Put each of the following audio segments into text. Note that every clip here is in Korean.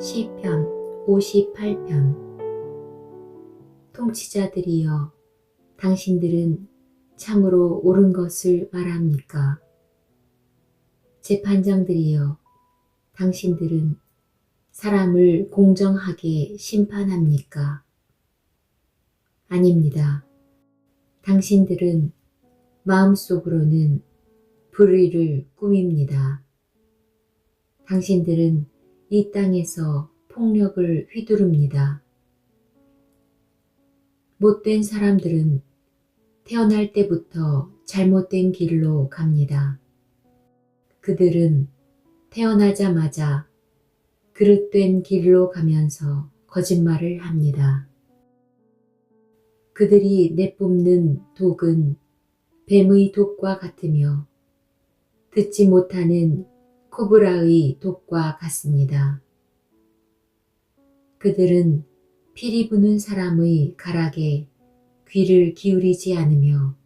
시편 58편 통치자들이여 당신들은 참으로 옳은 것을 말합니까? 재판장들이여 당신들은 사람을 공정하게 심판합니까? 아닙니다. 당신들은 마음속으로는 불의를 꾸밉니다. 당신들은 이 땅에서 폭력을 휘두릅니다. 못된 사람들은 태어날 때부터 잘못된 길로 갑니다. 그들은 태어나자마자 그릇된 길로 가면서 거짓말을 합니다. 그들이 내뿜는 독은 뱀의 독과 같으며 듣지 못하는 코브라의 독과 같습니다. 그들은 피리 부는 사람의 가락에 귀를 기울이지 않으며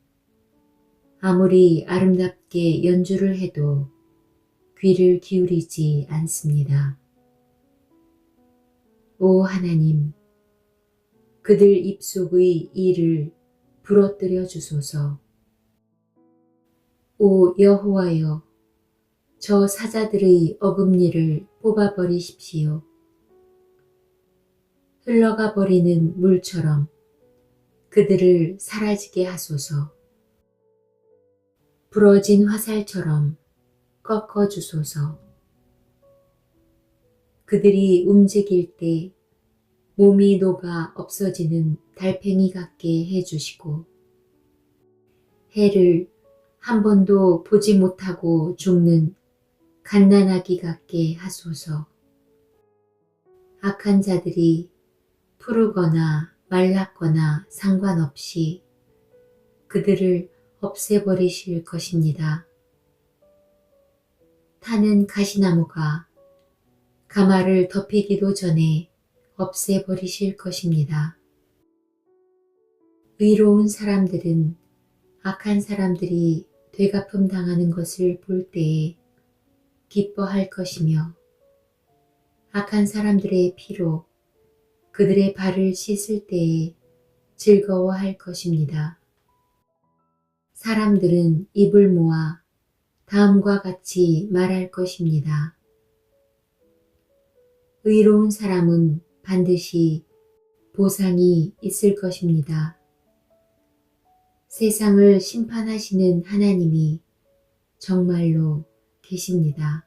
아무리 아름답게 연주를 해도 귀를 기울이지 않습니다. 오 하나님, 그들 입속의 일을 부러뜨려 주소서. 오 여호와여, 저 사자들의 어금니를 뽑아버리십시오. 흘러가 버리는 물처럼 그들을 사라지게 하소서. 부러진 화살처럼 꺾어 주소서. 그들이 움직일 때 몸이 녹아 없어지는 달팽이 같게 해주시고 해를 한 번도 보지 못하고 죽는 갓난아기 같게 하소서. 악한 자들이 푸르거나 말랐거나 상관없이 그들을 없애버리실 것입니다. 타는 가시나무가 가마를 덮이기도 전에 없애버리실 것입니다. 의로운 사람들은 악한 사람들이 되갚음 당하는 것을 볼 때에 기뻐할 것이며 악한 사람들의 피로 그들의 발을 씻을 때에 즐거워할 것입니다. 사람들은 입을 모아 다음과 같이 말할 것입니다. 의로운 사람은 반드시 보상이 있을 것입니다. 세상을 심판하시는 하나님이 정말로 계십니다.